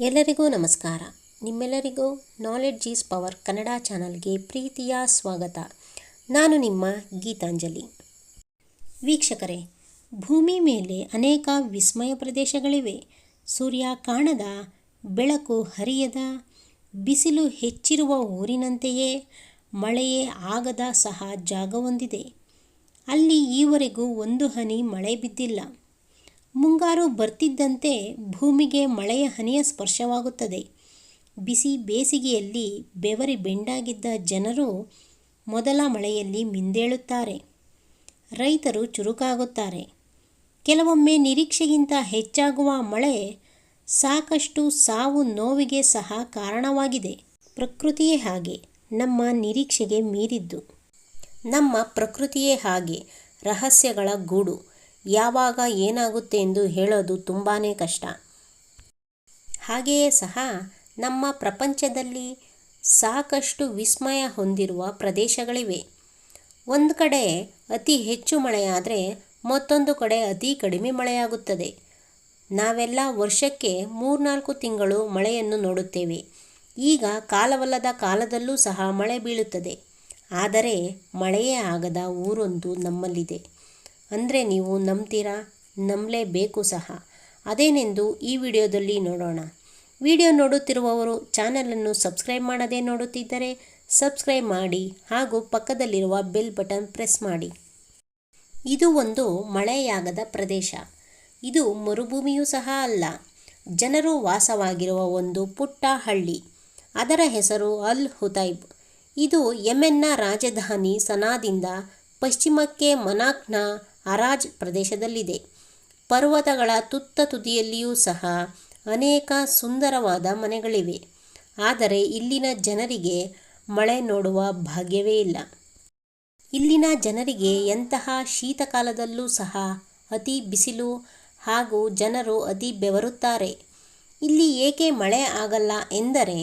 ಎಲ್ಲರಿಗೂ ನಮಸ್ಕಾರ. ನಿಮ್ಮೆಲ್ಲರಿಗೂ ನಾಲೆಡ್ಜ್ ಈಸ್ ಪವರ್ ಕನ್ನಡ ಚಾನಲ್ಗೆ ಪ್ರೀತಿಯ ಸ್ವಾಗತ. ನಾನು ನಿಮ್ಮ ಗೀತಾಂಜಲಿ. ವೀಕ್ಷಕರೇ, ಭೂಮಿ ಮೇಲೆ ಅನೇಕ ವಿಸ್ಮಯ ಪ್ರದೇಶಗಳಿವೆ. ಸೂರ್ಯ ಕಾಣದ, ಬೆಳಕು ಹರಿಯದ, ಬಿಸಿಲು ಹೆಚ್ಚಿರುವ ಊರಿನಂತೆಯೇ ಮಳೆಯೇ ಆಗದ ಸಹ ಜಾಗವೊಂದಿದೆ. ಅಲ್ಲಿ ಈವರೆಗೂ ಒಂದು ಹನಿ ಮಳೆ ಬಿದ್ದಿಲ್ಲ. ಮುಂಗಾರು ಬರ್ತಿದ್ದಂತೆ ಭೂಮಿಗೆ ಮಳೆಯ ಹನಿಯ ಸ್ಪರ್ಶವಾಗುತ್ತದೆ. ಬಿಸಿ ಬೇಸಿಗೆಯಲ್ಲಿ ಬೆವರಿ ಬೆಂಡಾಗಿದ್ದ ಜನರು ಮೊದಲ ಮಳೆಯಲ್ಲಿ ಮಿಂದೇಳುತ್ತಾರೆ. ರೈತರು ಚುರುಕಾಗುತ್ತಾರೆ. ಕೆಲವೊಮ್ಮೆ ನಿರೀಕ್ಷೆಗಿಂತ ಹೆಚ್ಚಾಗುವ ಮಳೆ ಸಾಕಷ್ಟು ಸಾವು ನೋವಿಗೆ ಸಹ ಕಾರಣವಾಗಿದೆ. ಪ್ರಕೃತಿಯೇ ಹಾಗೆ, ನಮ್ಮ ನಿರೀಕ್ಷೆಗೆ ಮೀರಿದ್ದು. ನಮ್ಮ ಪ್ರಕೃತಿಯೇ ಹಾಗೆ, ರಹಸ್ಯಗಳ ಗೂಡು. ಯಾವಾಗ ಏನಾಗುತ್ತೆ ಎಂದು ಹೇಳೋದು ತುಂಬಾ ಕಷ್ಟ. ಹಾಗೆಯೇ ಸಹ ನಮ್ಮ ಪ್ರಪಂಚದಲ್ಲಿ ಸಾಕಷ್ಟು ವಿಸ್ಮಯ ಹೊಂದಿರುವ ಪ್ರದೇಶಗಳಿವೆ. ಒಂದು ಕಡೆ ಅತಿ ಹೆಚ್ಚು ಮಳೆಯಾದರೆ ಮತ್ತೊಂದು ಕಡೆ ಅತಿ ಕಡಿಮೆ ಮಳೆಯಾಗುತ್ತದೆ. ನಾವೆಲ್ಲ ವರ್ಷಕ್ಕೆ ಮೂರ್ನಾಲ್ಕು ತಿಂಗಳು ಮಳೆಯನ್ನು ನೋಡುತ್ತೇವೆ. ಈಗ ಕಾಲವಲ್ಲದ ಕಾಲದಲ್ಲೂ ಸಹ ಮಳೆ ಬೀಳುತ್ತದೆ. ಆದರೆ ಮಳೆಯೇ ಆಗದ ಊರೊಂದು ನಮ್ಮಲ್ಲಿದೆ. ಅಂದರೆ ನೀವು ನಂಬ್ತೀರಾ? ನಂಬಲೇಬೇಕು ಸಹ. ಅದೇನೆಂದು ಈ ವಿಡಿಯೋದಲ್ಲಿ ನೋಡೋಣ. ವಿಡಿಯೋ ನೋಡುತ್ತಿರುವವರು ಚಾನಲನ್ನು ಸಬ್ಸ್ಕ್ರೈಬ್ ಮಾಡದೇ ನೋಡುತ್ತಿದ್ದರೆ ಸಬ್ಸ್ಕ್ರೈಬ್ ಮಾಡಿ ಹಾಗೂ ಪಕ್ಕದಲ್ಲಿರುವ ಬೆಲ್ ಬಟನ್ ಪ್ರೆಸ್ ಮಾಡಿ. ಇದು ಒಂದು ಮಳೆಯಾಗದ ಪ್ರದೇಶ. ಇದು ಮರುಭೂಮಿಯೂ ಸಹ ಅಲ್ಲ, ಜನರು ವಾಸವಾಗಿರುವ ಒಂದು ಪುಟ್ಟ ಹಳ್ಳಿ. ಅದರ ಹೆಸರು ಅಲ್ ಹುತೈಬ್. ಇದು ಯೆಮೆನ್ನ ರಾಜಧಾನಿ ಸನಾದಿಂದ ಪಶ್ಚಿಮಕ್ಕೆ ಮನಾಕ್ನ ಅರಾಜ್ ಪ್ರದೇಶದಲ್ಲಿದೆ. ಪರ್ವತಗಳ ತುತ್ತ ತುದಿಯಲ್ಲಿಯೂ ಸಹ ಅನೇಕ ಸುಂದರವಾದ ಮನೆಗಳಿವೆ. ಆದರೆ ಇಲ್ಲಿನ ಜನರಿಗೆ ಮಳೆ ನೋಡುವ ಭಾಗ್ಯವೇ ಇಲ್ಲ. ಇಲ್ಲಿನ ಜನರಿಗೆ ಎಂತಹ ಶೀತಕಾಲದಲ್ಲೂ ಸಹ ಅತಿ ಬಿಸಿಲು ಹಾಗೂ ಜನರು ಅತಿ ಬೆವರುತ್ತಾರೆ. ಇಲ್ಲಿ ಏಕೆ ಮಳೆ ಆಗಲ್ಲ ಎಂದರೆ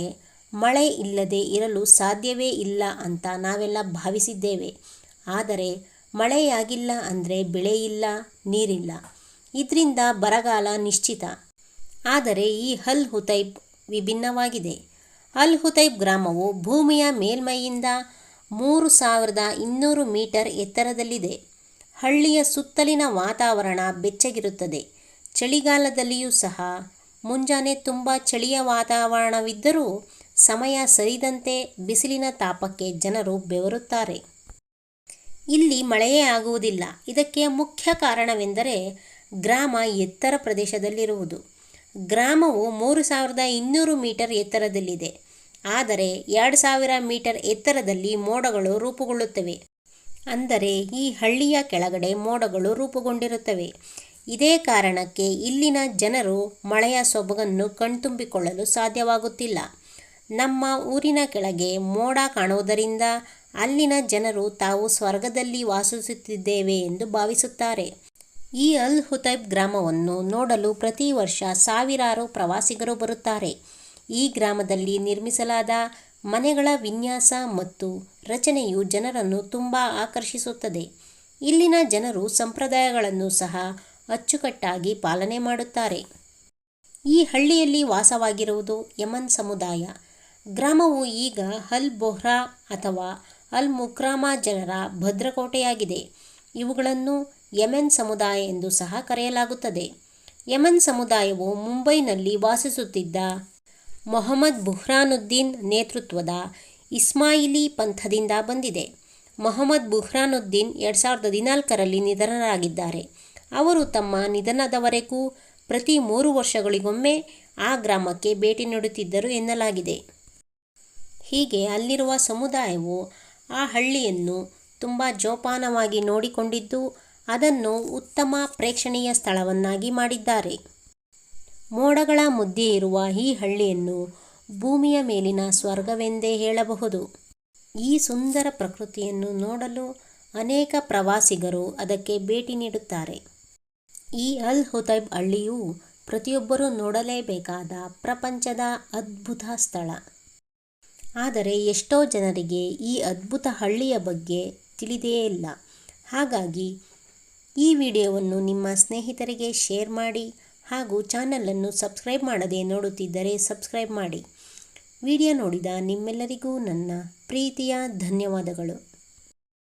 ಮಳೆ ಇಲ್ಲದೆ ಇರಲು ಸಾಧ್ಯವೇ ಇಲ್ಲ ಅಂತ ನಾವೆಲ್ಲ ಭಾವಿಸಿದ್ದೇವೆ. ಆದರೆ ಮಳೆಯಾಗಿಲ್ಲ ಅಂದರೆ ಬೆಳೆ ಇಲ್ಲ ನೀರಿಲ್ಲ. ಇದರಿಂದ ಬರಗಾಲ ನಿಶ್ಚಿತ. ಆದರೆ ಈ ಹಲ್ ಹುತೈಬ್ ವಿಭಿನ್ನವಾಗಿದೆ. ಅಲ್ ಹುತೈಬ್ ಗ್ರಾಮವು ಭೂಮಿಯ ಮೇಲ್ಮೈಯಿಂದ ಮೂರು ಸಾವಿರದ ಇನ್ನೂರು ಮೀಟರ್ ಎತ್ತರದಲ್ಲಿದೆ. ಹಳ್ಳಿಯ ಸುತ್ತಲಿನ ವಾತಾವರಣ ಬೆಚ್ಚಗಿರುತ್ತದೆ. ಚಳಿಗಾಲದಲ್ಲಿಯೂ ಸಹ ಮುಂಜಾನೆ ತುಂಬ ಚಳಿಯ ವಾತಾವರಣವಿದ್ದರೂ ಸಮಯ ಸರಿದಂತೆ ಬಿಸಿಲಿನ ತಾಪಕ್ಕೆ ಜನರು ಬೆವರುತ್ತಾರೆ. ಇಲ್ಲಿ ಮಳೆಯೇ ಆಗುವುದಿಲ್ಲ. ಇದಕ್ಕೆ ಮುಖ್ಯ ಕಾರಣವೆಂದರೆ ಗ್ರಾಮ ಎತ್ತರ ಪ್ರದೇಶದಲ್ಲಿರುವುದು. ಗ್ರಾಮವು ಮೂರು ಸಾವಿರದ ಇನ್ನೂರು ಮೀಟರ್ ಎತ್ತರದಲ್ಲಿದೆ. ಆದರೆ ಎರಡು ಸಾವಿರ ಮೀಟರ್ ಎತ್ತರದಲ್ಲಿ ಮೋಡಗಳು ರೂಪುಗೊಳ್ಳುತ್ತವೆ. ಅಂದರೆ ಈ ಹಳ್ಳಿಯ ಕೆಳಗಡೆ ಮೋಡಗಳು ರೂಪುಗೊಂಡಿರುತ್ತವೆ. ಇದೇ ಕಾರಣಕ್ಕೆ ಇಲ್ಲಿನ ಜನರು ಮಳೆಯ ಸೊಬಗನ್ನು ಕಣ್ತುಂಬಿಕೊಳ್ಳಲು ಸಾಧ್ಯವಾಗುತ್ತಿಲ್ಲ. ನಮ್ಮ ಊರಿನ ಕೆಳಗೆ ಮೋಡ ಕಾಣುವುದರಿಂದ ಅಲ್ಲಿನ ಜನರು ತಾವು ಸ್ವರ್ಗದಲ್ಲಿ ವಾಸಿಸುತ್ತಿದ್ದೇವೆ ಎಂದು ಭಾವಿಸುತ್ತಾರೆ. ಈ ಅಲ್ ಹುತೈಬ್ ಗ್ರಾಮವನ್ನು ನೋಡಲು ಪ್ರತಿ ವರ್ಷ ಸಾವಿರಾರು ಪ್ರವಾಸಿಗರು ಬರುತ್ತಾರೆ. ಈ ಗ್ರಾಮದಲ್ಲಿ ನಿರ್ಮಿಸಲಾದ ಮನೆಗಳ ವಿನ್ಯಾಸ ಮತ್ತು ರಚನೆಯು ಜನರನ್ನು ತುಂಬ ಆಕರ್ಷಿಸುತ್ತದೆ. ಇಲ್ಲಿನ ಜನರು ಸಂಪ್ರದಾಯಗಳನ್ನು ಸಹ ಅಚ್ಚುಕಟ್ಟಾಗಿ ಪಾಲನೆ ಮಾಡುತ್ತಾರೆ. ಈ ಹಳ್ಳಿಯಲ್ಲಿ ವಾಸವಾಗಿರುವುದು ಯಮನ್ ಸಮುದಾಯ. ಗ್ರಾಮವು ಈಗ ಹಲ್ ಬೊಹ್ರಾ ಅಥವಾ ಅಲ್ ಮುಕ್ರಾಮಾ ಜನರ ಭದ್ರಕೋಟೆಯಾಗಿದೆ. ಇವುಗಳನ್ನು ಯಮೆನ್ ಸಮುದಾಯ ಎಂದು ಸಹ ಕರೆಯಲಾಗುತ್ತದೆ. ಯಮನ್ ಸಮುದಾಯವು ಮುಂಬೈನಲ್ಲಿ ವಾಸಿಸುತ್ತಿದ್ದ ಮೊಹಮ್ಮದ್ ಬುಹ್ರಾನುದ್ದೀನ್ ನೇತೃತ್ವದ ಇಸ್ಮಾಯಿಲಿ ಪಂಥದಿಂದ ಬಂದಿದೆ. ಮೊಹಮ್ಮದ್ ಬುಹ್ರಾನುದ್ದೀನ್ ಎರಡು ಸಾವಿರದ ಹದಿನಾಲ್ಕರಲ್ಲಿ ನಿಧನರಾಗಿದ್ದಾರೆ. ಅವರು ತಮ್ಮ ನಿಧನದವರೆಗೂ ಪ್ರತಿ ಮೂರು ವರ್ಷಗಳಿಗೊಮ್ಮೆ ಆ ಗ್ರಾಮಕ್ಕೆ ಭೇಟಿ ನೀಡುತ್ತಿದ್ದರು ಎನ್ನಲಾಗಿದೆ. ಹೀಗೆ ಅಲ್ಲಿರುವ ಸಮುದಾಯವು ಆ ಹಳ್ಳಿಯನ್ನು ತುಂಬ ಜೋಪಾನವಾಗಿ ನೋಡಿಕೊಂಡಿದ್ದು ಅದನ್ನು ಉತ್ತಮ ಪ್ರೇಕ್ಷಣೀಯ ಸ್ಥಳವನ್ನಾಗಿ ಮಾಡಿದ್ದಾರೆ. ಮೋಡಗಳ ಮುದ್ದೆ ಇರುವ ಈ ಹಳ್ಳಿಯನ್ನು ಭೂಮಿಯ ಮೇಲಿನ ಸ್ವರ್ಗವೆಂದೇ ಹೇಳಬಹುದು. ಈ ಸುಂದರ ಪ್ರಕೃತಿಯನ್ನು ನೋಡಲು ಅನೇಕ ಪ್ರವಾಸಿಗರು ಅದಕ್ಕೆ ಭೇಟಿ ನೀಡುತ್ತಾರೆ. ಈ ಅಲ್ ಹುತೈಬ್ ಹಳ್ಳಿಯು ಪ್ರತಿಯೊಬ್ಬರೂ ನೋಡಲೇಬೇಕಾದ ಪ್ರಪಂಚದ ಅದ್ಭುತ ಸ್ಥಳ. ಆದರೆ ಎಷ್ಟೋ ಜನರಿಗೆ ಈ ಅದ್ಭುತ ಹಳ್ಳಿಯ ಬಗ್ಗೆ ತಿಳಿದೇ ಇಲ್ಲ. ಹಾಗಾಗಿ ಈ ವಿಡಿಯೋವನ್ನು ನಿಮ್ಮ ಸ್ನೇಹಿತರಿಗೆ ಶೇರ್ ಮಾಡಿ ಹಾಗೂ ಚಾನಲನ್ನು ಸಬ್ಸ್ಕ್ರೈಬ್ ಮಾಡದೆ ನೋಡುತ್ತಿದ್ದರೆ ಸಬ್ಸ್ಕ್ರೈಬ್ ಮಾಡಿ. ವಿಡಿಯೋ ನೋಡಿದ ನಿಮ್ಮೆಲ್ಲರಿಗೂ ನನ್ನ ಪ್ರೀತಿಯ ಧನ್ಯವಾದಗಳು.